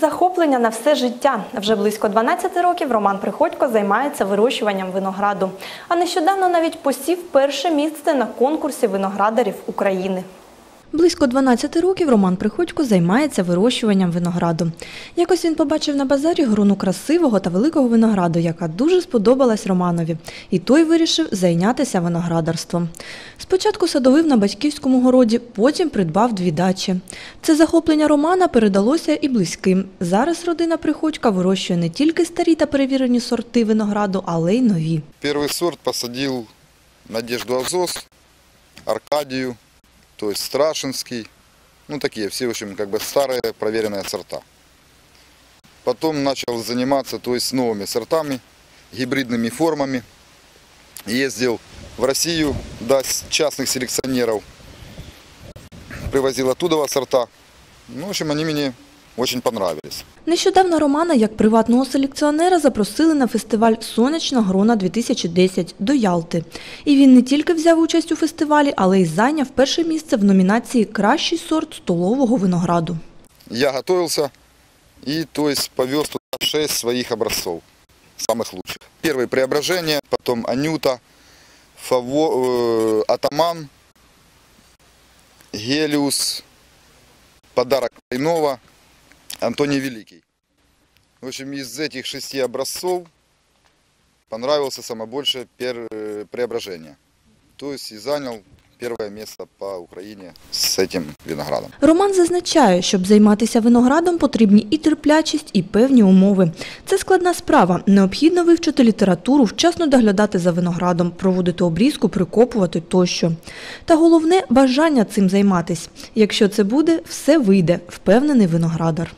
Захоплення на все життя. Вже близько 12 років Роман Приходько займається вирощуванням винограду. А нещодавно навіть посів перше місце на конкурсі виноградарів України. Близько 12 років Роман Приходько займається вирощуванням винограду. Якось він побачив на базарі грону красивого та великого винограду, яка дуже сподобалась Романові, і той вирішив зайнятися виноградарством. Спочатку садовив на батьківському городі, потім придбав дві дачі. Це захоплення Романа передалося і близьким. Зараз родина Приходька вирощує не тільки старі та перевірені сорти винограду, але й нові. Первый сорт посадил Надежду Азос, Аркадию, то есть Страшинский. Ну, такие все, в общем, как бы старые проверенные сорта. Потом начал заниматься, то есть новыми сортами, гибридными формами. Ездил в Россию, с- частных селекционеров. Привозил оттуда сорта. Ну, в общем, они мне очень понравились. Нещодавно Романа як приватного селекціонера запросили на фестиваль Сонячна грона 2010 до Ялти. І він не тільки взяв участь у фестивалі, але й зайняв перше місце в номінації Кращий сорт столового винограду. Я готовился и, то есть, повез туда 6 своих образцов, самых лучших. Первый преображение, потом Анюта, Фаво, э, Атаман, Гелиус, подарок Кайнова, Антоний Великий. В общем, из этих шести образцов понравился самое большее пер- э, преображение. То есть и занял первое место по Украине с этим виноградом. Роман зазначає, щоб займатися виноградом, потрібні і терплячість, і певні умови. Це складна справа. Необхідно вивчити літературу, вчасно доглядати за виноградом, проводити обрізку, прикопувати тощо. Та головне бажання цим займатись. Якщо це буде, все вийде, впевнений виноградар.